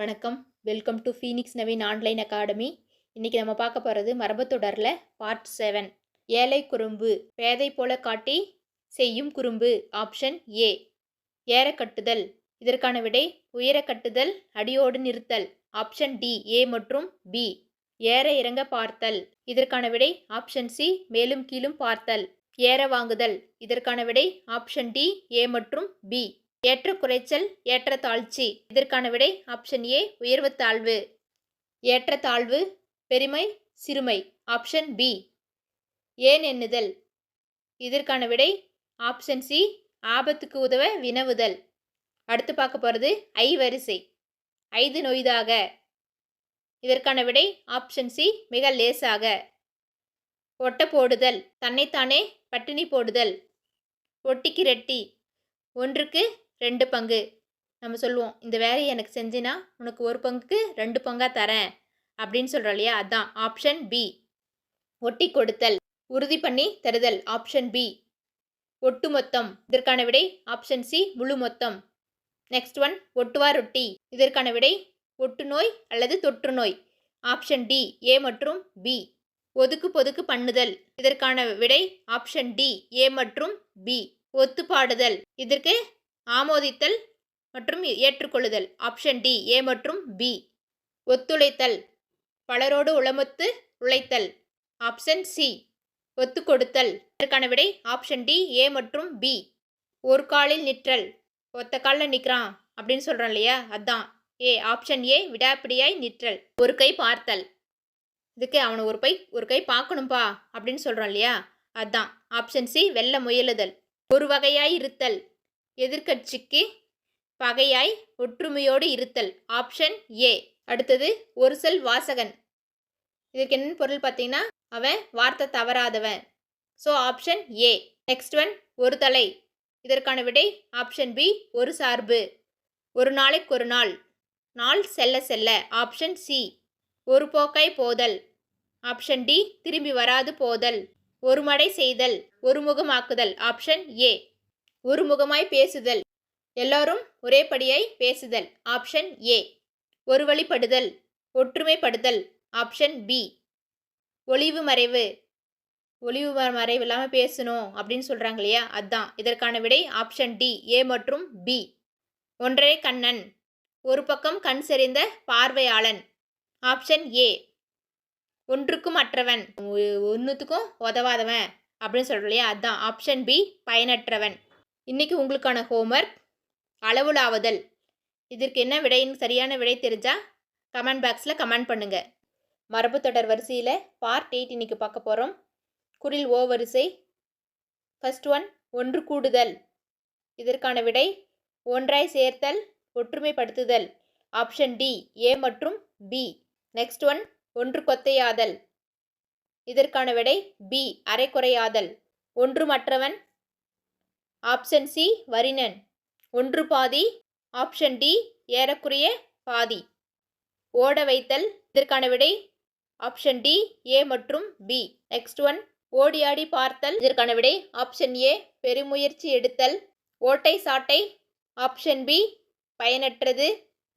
வணக்கம். Welcome to Phoenix Naveen online academy இன்றைக்கி நம்ம பார்க்க போகிறது மரபுத்தொடரில் பார்ட் செவன் ஏழை குறும்பு. பேதை போல காட்டி செய்யும் குறும்பு. ஆப்ஷன் ஏ ஏற கட்டுதல். இதற்கான விடை உயர கட்டுதல் அடியோடு நிறுத்தல். ஆப்ஷன் டி ஏ மற்றும் பி ஏற இறங்க பார்த்தல். இதற்கான விடை ஆப்ஷன் சி மேலும் கீழும் பார்த்தல். ஏற வாங்குதல். இதற்கான விடை ஆப்ஷன் டி ஏ மற்றும் பி ஏற்ற குறைச்சல் ஏற்ற தாழ்ச்சி. இதற்கான விடை ஆப்ஷன் ஏ உயர்வு தாழ்வு. ஏற்ற தாழ்வு பெருமை சிறுமை. ஆப்ஷன் பி ஏன் எண்ணுதல்? இதற்கான விடை ஆப்ஷன் சி ஆபத்துக்கு உதவ வினவுதல். அடுத்து பார்க்க போகிறது ஐ வரிசை. ஐது நொய்தாக. இதற்கான விடை ஆப்ஷன் சி மிக லேசாக. ஒட்ட போடுதல். தன்னைத்தானே பட்டினி போடுதல். ஒட்டிக்கு ரெட்டி. ஒன்றுக்கு ரெண்டு பங்கு. நம்ம சொல்லுவோம் இந்த வேலையை எனக்கு செஞ்சினா உனக்கு ஒரு பங்குக்கு ரெண்டு பங்காக தரேன். அப்படின்னு சொல்கிறோம் இல்லையா? அதான் ஆப்ஷன் பி ஒட்டி கொடுத்தல் உறுதி பண்ணி தருதல் ஆப்ஷன் பி ஒட்டு மொத்தம் இதற்கான விடை ஆப்ஷன் சி முழு மொத்தம். நெக்ஸ்ட் ஒன் ஒட்டுவா ரொட்டி இதற்கான விடை ஒட்டு நோய் அல்லது தொற்று நோய். ஆப்ஷன் டி ஏ மற்றும் பி ஒதுக்கு பொதுக்கு பண்ணுதல் இதற்கான விடை ஆப்ஷன் டி ஏ மற்றும் பி ஒத்துப்பாடுதல் இதற்கு ஆமோதித்தல் மற்றும் ஏற்றுக்கொள்ளுதல். ஆப்ஷன் டி ஏ மற்றும் பி ஒத்துழைத்தல். பலரோடு உளமொத்து உழைத்தல். ஆப்ஷன் சி ஒத்து கொடுத்தல் இதற்கான விடை ஆப்ஷன் டி ஏ மற்றும் பி ஒரு காலில் நிற்றல். ஒத்த காலில் நிற்கிறான் அப்படின்னு சொல்கிறோம் இல்லையா? அதான். ஏ ஆப்ஷன் ஏ விடாப்பிடியாய் நிற்றல். ஒரு கை பார்த்தல். இதுக்கு அவனை ஒரு பை ஒரு கை பார்க்கணும்பா அப்படின்னு சொல்கிறோம் இல்லையா? அதான். ஆப்ஷன் சி வெள்ள முயலுதல். ஒரு வகையாய் இருத்தல். எதிர்க்கட்சிக்கு பகையாய் ஒற்றுமையோடு இருத்தல். Option A. அடுத்தது ஒரு செல் வாசகன். இதற்கு என்ன பொருள் பார்த்தீங்கன்னா அவன் வார்த்தை தவறாதவன். So option A next one ஒரு தலை. இதற்கான விடை ஆப்ஷன் பி ஒரு சார்பு. ஒரு நாளைக்கு ஒரு நாள். நாள் செல்ல செல்ல. ஆப்ஷன் சி ஒரு போக்காய் போதல். ஆப்ஷன் டி திரும்பி வராது போதல். ஒரு மடை செய்தல். ஒரு முகமாக்குதல் ஆப்ஷன் ஏ ஒரு முகமாய் பேசுதல். எல்லாரும் ஒரே படியாய் பேசுதல். Option A. ஒரு வழிப்படுதல் ஒற்றுமைப்படுதல். Option B. ஒளிவு மறைவு. ஒளிவு மறைவு இல்லாமல் பேசணும் அப்படின்னு சொல்கிறாங்க இல்லையா? அதான். இதற்கான விடை ஆப்ஷன் டி. ஏ மற்றும் பி. ஒன்றரை கண்ணன். ஒரு பக்கம் கண் செறிந்த பார்வையாளன். Option A. ஒன்றுக்கும் அற்றவன். ஒன்றுத்துக்கும் உதவாதவன் அப்படின்னு சொல்கிறோம் இல்லையா? அதுதான் ஆப்ஷன் பி. பயனற்றவன். இன்றைக்கி உங்களுக்கான ஹோம்ஒர்க் அளவுலாவுதல். இதற்கு என்ன விடைன்னு சரியான விடை தெரிஞ்சால் கமெண்ட் பாக்ஸில் கமெண்ட் பண்ணுங்கள் மரபு தொடர் வரிசையில் பார்ட் எயிட் இன்னைக்கு பார்க்க போகிறோம் குரில் ஓ வரிசை. ஃபஸ்ட் ஒன் ஒன்று கூடுதல். இதற்கான விடை ஒன்றாய் சேர்த்தல் ஒற்றுமைப்படுத்துதல். ஆப்ஷன் டி ஏ மற்றும் பி நெக்ஸ்ட் ஒன் ஒன்று கொத்தையாதல். இதற்கான விடை பி அரைக்குறையாதல். ஒன்று மற்றவன் ஆப்ஷன் சி வரினன் ஒன்று பாதி. ஆப்ஷன் டி ஏறக்குறைய பாதி. ஓட வைத்தல் இதற்கான விடை. ஆப்ஷன் டி ஏ மற்றும் பி. Next one. ஓடியாடி பார்த்தல் இதற்கான விடை. ஆப்ஷன் ஏ பெருமுயற்சி எடுத்தல். ஓட்டை சாட்டை. ஆப்ஷன் பி பயனற்றது.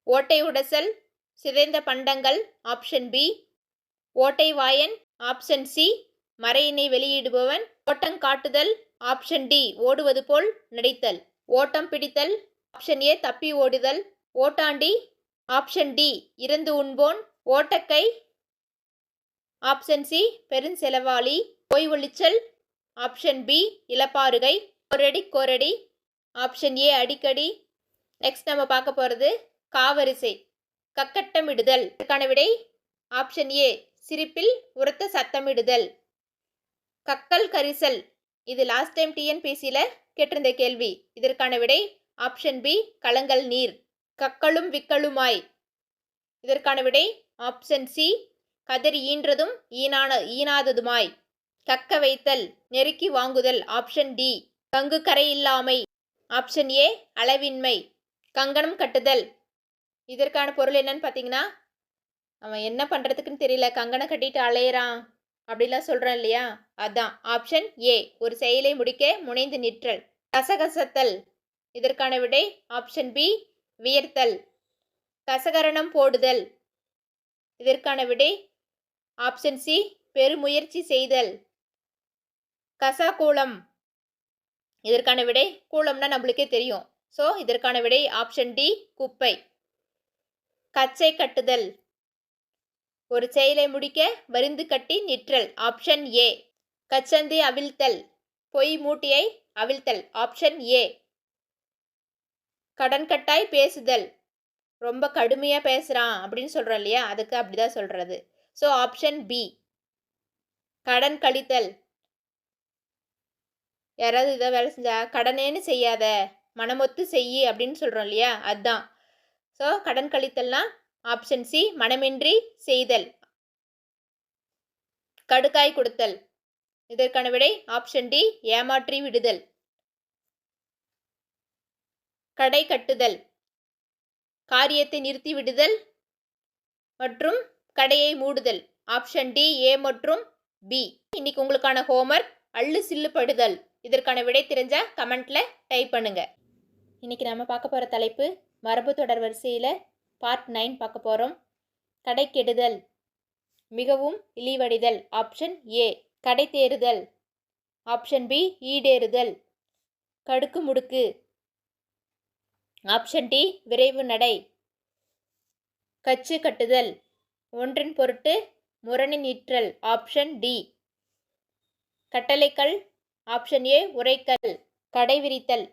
ஓட்டை உடசல் சிதைந்த பண்டங்கள். ஆப்ஷன் பி ஓட்டை வாயன். ஆப்ஷன் சி மறையினை வெளியிடுபவன். ஓட்டம் காட்டுதல் ஆப்ஷன் டி ஓடுவது போல் நடித்தல். ஓட்டம் பிடித்தல் ஆப்ஷன் ஏ தப்பி ஓடுதல். ஓட்டாண்டி ஆப்ஷன் டி இறந்து உண்போன். ஓட்டக்கை ஆப்ஷன் சி பெருஞ்செலவாளி. ஓய்வொளிச்சல் ஆப்ஷன் பி இலப்பாறுகை கொரடி கொரடி. ஆப்ஷன் ஏ அடிக்கடி. நெக்ஸ்ட் நம்ம பார்க்க போகிறது காவரிசை கக்கட்டமிடுதல். இதற்கான விடை ஆப்ஷன் ஏ சிரிப்பில் உரத்த சத்தமிடுதல். கக்கல் கரிசல். இது லாஸ்ட் டைம் டிஎன்பிசியில் கேட்டிருந்த கேள்வி. இதற்கான விடை ஆப்ஷன் பி கலங்கல் நீர். கக்களும் விக்கலுமாய். இதற்கான விடை ஆப்ஷன் சி கதறி ஈன்றதும் ஈனான ஈனாததுமாய். கக்க வைத்தல் நெருக்கி வாங்குதல் ஆப்ஷன் டி கங்கு கரை இல்லாமை. ஆப்ஷன் ஏ அளவின்மை. கங்கணம் கட்டுதல். இதற்கான பொருள் என்னன்னு பார்த்தீங்கன்னா அவன் என்ன பண்ணுறதுக்குன்னு தெரியல. கங்கணம் கட்டிட்டு அலையிறான். அப்படிலாம் சொல்கிறோம் இல்லையா? அதான். ஆப்ஷன் ஏ ஒரு செயலை முடிக்க முனைந்து நிற்றல். கசகசத்தல். இதற்கான விடை ஆப்ஷன் பி வியர்த்தல். கசகரணம் போடுதல். இதற்கான விடை ஆப்ஷன் சி பெருமுயற்சி செய்தல். கசாகூலம். இதற்கான விடை கூலம்னா நம்மளுக்கே தெரியும். ஸோ இதற்கான விடை ஆப்ஷன் டி குப்பை. கச்சை கட்டுதல். ஒரு செயலை முடிக்க வரிந்து கட்டி நிற்றல். ஆப்ஷன் ஏ கச்சந்தி அவிழ்த்தல். பொய் மூட்டியை அவிழ்த்தல். ஆப்ஷன் ஏ கடன் கட்டாய் பேசுதல். ரொம்ப கடுமையாக பேசுகிறான் அப்படின்னு சொல்கிறோம் இல்லையா? அதுக்கு அப்படி தான் சொல்கிறது ஸோ ஆப்ஷன் பி கடன் கழித்தல். யாராவது இதை வேலை செஞ்சா கடனேன்னு செய்யாத. மனமொத்து செய்யி அப்படின்னு சொல்கிறோம் இல்லையா? அதுதான். ஸோ கடன் கழித்தல்னா ஆப்ஷன் சி மனமின்றி செய்தல். கடுக்காய் கொடுத்தல். இதற்கான விடை ஆப்ஷன் டி ஏமாற்றி விடுதல். கடை கட்டுதல். காரியத்தை நிறுத்தி விடுதல் மற்றும் கடையை மூடுதல். ஆப்ஷன் டி ஏ மற்றும் பி இன்னைக்கு உங்களுக்கான ஹோம்ஒர்க் அள்ளு சில்லுபடுதல் இதற்கான விடை தெரிஞ்சா கமெண்ட்ல டைப் பண்ணுங்க. இன்னைக்கு நம்ம பார்க்க போகிற தலைப்பு மரபு தொடர் வரிசையில் பார்ட் நைன் பார்க்க போகிறோம் கடை கெடுதல் மிகவும் இழிவடைதல். ஆப்ஷன் ஏ கடை தேறுதல் ஆப்ஷன் பி ஈடேறுதல். கடுக்கு முடுக்கு. ஆப்ஷன் டி விரைவு நடை. கச்சு கட்டுதல். ஒன்றின் பொருட்டு முரணி நீற்றல். ஆப்ஷன் டி கட்டளைக்கல் ஆப்ஷன் ஏ உரைக்கல். கடை விரித்தல்.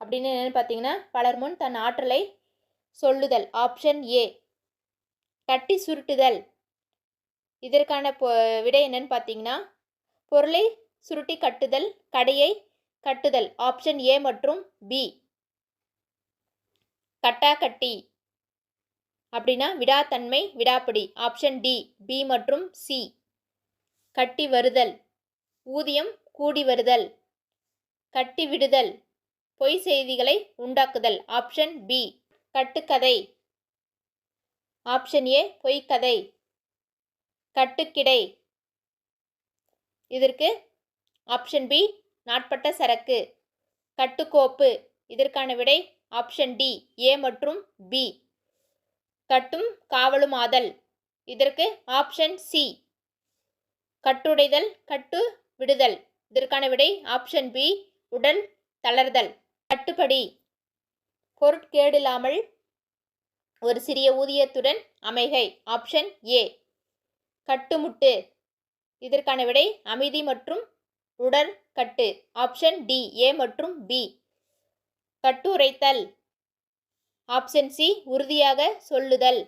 அப்படின்னு என்னென்னு பார்த்தீங்கன்னா பலர் முன் தன் ஆற்றலை சொல்லுதல். ஆப்ஷன் ஏ கட்டி சுருட்டுதல். இதற்கான பொ விடை என்னன்னு பார்த்தீங்கன்னா பொருளை சுருட்டி கட்டுதல் கடையை கட்டுதல். ஆப்ஷன் ஏ மற்றும் பி கட்டா கட்டி. அப்படின்னா விடாத்தன்மை விடாப்பிடி. ஆப்ஷன் டி பி மற்றும் சி கட்டி வருதல். ஊதியம் கூடி வருதல். கட்டி விடுதல். பொய் செய்திகளை உண்டாக்குதல். ஆப்ஷன் பி கட்டுக்கதை. ஆப்ஷன் ஏ பொய்க்கதை. கட்டுக்கிடை. இதற்கு ஆப்ஷன் பி நாட்பட்ட சரக்கு. கட்டுக்கோப்பு. இதற்கான விடை ஆப்ஷன் டி ஏ மற்றும் பி. கட்டும் காவலும் ஆதல். இதற்கு ஆப்ஷன் சி. கட்டுடைதல் கட்டு விடுதல். இதற்கான விடை ஆப்ஷன் பி உடல் தளர்தல். கட்டுப்படி. பொருட்கேடில்லாமல் ஒரு சிறிய ஊதியத்துடன் அமைகை. Option A கட்டுமுட்டு. இதற்கான விடை அமைதி மற்றும் உடற்கட்டு. ஆப்ஷன் டி ஏ மற்றும் பி கட்டுரைத்தல். ஆப்ஷன் சி உறுதியாக சொல்லுதல்.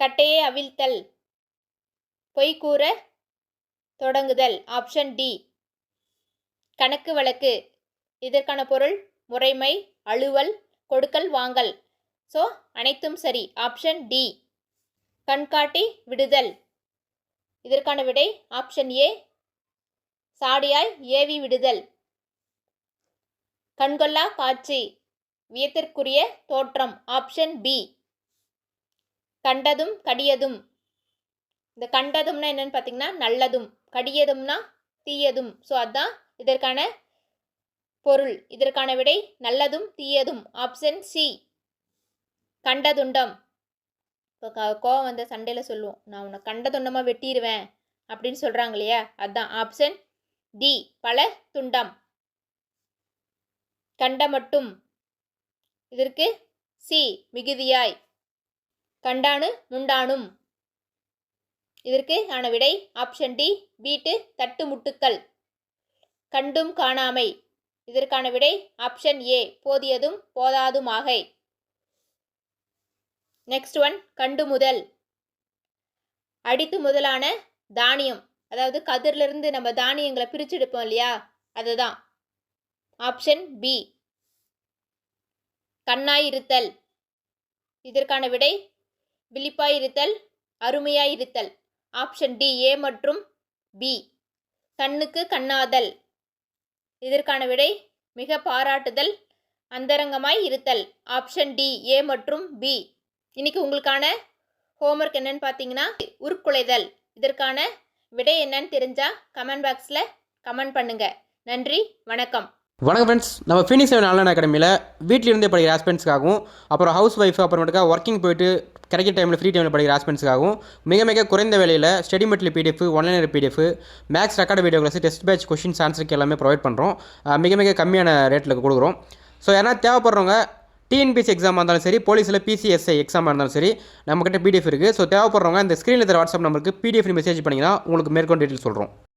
கட்டையை அவிழ்த்தல். பொய் கூற தொடங்குதல். ஆப்ஷன் டி கணக்கு வழக்கு. இதற்கான பொருள் முறைமை அலுவல் கொடுக்கல் வாங்கல். ஸோ அனைத்தும் சரி. ஆப்ஷன் டி கண்காட்டி விடுதல். இதற்கான விடை ஆப்ஷன் ஏ சாடியாய் ஏவி விடுதல். கண்கொள்ளா காட்சி. வியத்திற்குரிய தோற்றம். ஆப்ஷன் பி கண்டதும் கடியதும். இந்த கண்டதும்னா என்னன்னு பார்த்தீங்கன்னா நல்லதும். கடியதும்னா தீயதும். ஸோ அதுதான் இதற்கான பொருள். இதற்கான விடை நல்லதும் தீயதும். Option C கண்டதுண்டம். இப்போ க கோவம் வந்த சண்டையில் சொல்லுவோம். நான் உன்னை கண்டதுண்டமாக வெட்டிடுவேன் அப்படின்னு சொல்கிறாங்க இல்லையா? அதுதான் ஆப்ஷன் டி பல துண்டம். கண்ட மட்டும் இதற்கு சி மிகுதியாய். கண்டானு முண்டானும். இதற்கு ஆன விடை ஆப்ஷன் டி வீட்டு தட்டு முட்டுக்கள் கண்டும் காணாமை. இதற்கான விடை ஆப்ஷன் ஏ போதியதும் போதாதுமாகை. நெக்ஸ்ட் ஒன் கண்டு முதல். அடித்து முதலான தானியம். அதாவது கதிரிலிருந்து நம்ம தானியங்களை பிரிச்செடுப்போம் இல்லையா? அதுதான். ஆப்ஷன் பி கண்ணாயிருத்தல். இதற்கான விடை விழிப்பாயிருத்தல் அருமையாயிருத்தல். ஆப்ஷன் டி ஏ மற்றும் பி கண்ணுக்கு கண்ணாதல். இதற்கான விடை மிக பாராட்டுதல் அந்தரங்கமாய் இருத்தல். ஆப்ஷன் டி ஏ மற்றும் பி இன்னைக்கு உங்களுக்கான ஹோம்ஒர்க் என்னன்னு பார்த்தீங்கன்னா உருக்குலைதல். இதற்கான விடை என்னன்னு தெரிஞ்சால் கமெண்ட் பாக்ஸில் கமெண்ட் பண்ணுங்கள் நன்றி வணக்கம். வணக்கம் ஃப்ரெண்ட்ஸ் நம்ம ஃபீனிக்ஸ் செவன் ஆன்லைன் அகாடமியில் வீட்டிலிருந்தே படிக்கிற ஆஸ்பென்ட்ஸ்க்காகவும் அப்புறம் ஹவுஸ் ஒய்ஃப் அப்புறமேட்டுக்கா ஒர்க்கிங் போயிட்டு கிடைக்கிற டைமில் ஃப்ரீ டைமில் படிக்கிற ஆஸ்பென்ட்ஸ்க்காகவும் மிக மிக குறைந்த விலையில் study material PDF one liner PDF max record video class test batch questions ஆன்சருக்கு எல்லாமே ப்ரொவைட் பண்ணுறோம் மிக மிக கம்மியான ரேட்டில் கொடுக்குறோம். ஸோ யாரா தேவைப்படுறவங்க டிஎன்பிசி எக்ஸாமாக இருந்தாலும் சரி போலீஸில் பிசிஎஸ்ஐ எக்ஸாமாக இருந்தாலும் சரி நம்மக்கிட்ட பிடிஎஃப் இருக்குது ஸோ தேவைப்படுறவங்க இந்த ஸ்க்ரீனில் தர வாட்ஸ்அப் நம்பருக்கு பிடிஎஃப் மெசேஜ் பண்ணிங்கன்னா உங்களுக்கு மேற்கொண்டு டீட்டெயில் சொல்கிறோம்